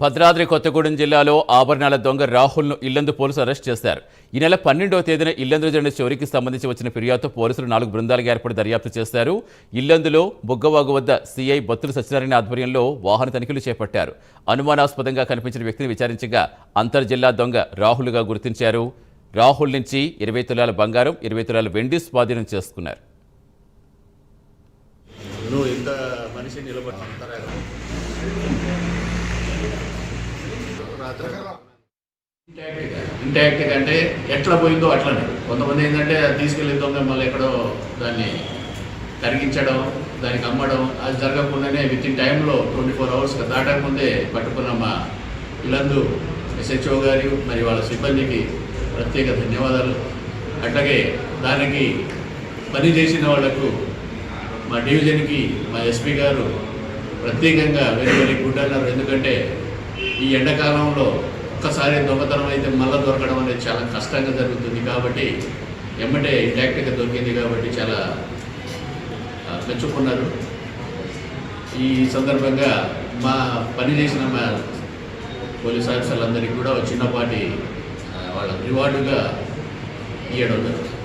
భద్రాద్రి కొత్తగూడెం జిల్లాలో ఆభరణాల దొంగ రాహుల్ను ఇల్లందు పోలీసులు అరెస్ట్ చేశారు. ఈ నెల పన్నెండవ తేదీన ఇల్లందు జరిగిన చోరీకి సంబంధించి వచ్చిన ఫిర్యాదుతో పోలీసులు నాలుగు బృందాలుగా ఏర్పడి దర్యాప్తు చేశారు. ఇల్లందులో బుగ్గవాగు వద్ద సీఐ బత్తుల సత్యనారాయణ ఆధ్వర్యంలో వాహన తనిఖీలు చేపట్టారు. అనుమానాస్పదంగా కనిపించిన వ్యక్తిని విచారించగా అంతర్జిల్లా దొంగ రాహుల్గా గుర్తించారు. రాహుల్ నుంచి ఇరవై తులాల బంగారం ఇరవై తులాల వెండి స్వాధీనం చేసుకున్నారు. నువ్వు అంటే ఎట్లా పోయిందో అట్లనే. కొంతమంది ఏంటంటే అది తీసుకెళ్ళేదో మళ్ళీ ఎక్కడో దాన్ని కరిగించడం దానికి అమ్మడం అది జరగకుండానే విత్ ఇన్ టైంలో ట్వంటీ ఫోర్ అవర్స్ దాటకముందే పట్టుకున్న మా ఇల్లందు ఎస్హెచ్ఓ గారు మరి వాళ్ళ సిబ్బందికి ప్రత్యేక ధన్యవాదాలు. అట్లాగే దానికి పని చేసిన వాళ్ళకు మా డివిజన్కి మా ఎస్పీ గారు ప్రత్యేకంగా వెరీ వెరీ గుడ్ అన్నారు. ఎందుకంటే ఈ ఎండాకాలంలో ఒక్కసారి దొంగతనం అయితే మళ్ళీ దొరకడం అనేది చాలా కష్టంగా జరుగుతుంది కాబట్టి ఎమ్మటే ఇంటాక్ట్గా దొరికింది కాబట్టి చాలా మెచ్చుకున్నారు. ఈ సందర్భంగా మా పని చేసిన మా పోలీస్ ఆఫీసర్లందరికీ కూడా చిన్నపాటి వాళ్ళ రివార్డుగా ఇవ్వడం జరుగుతుంది.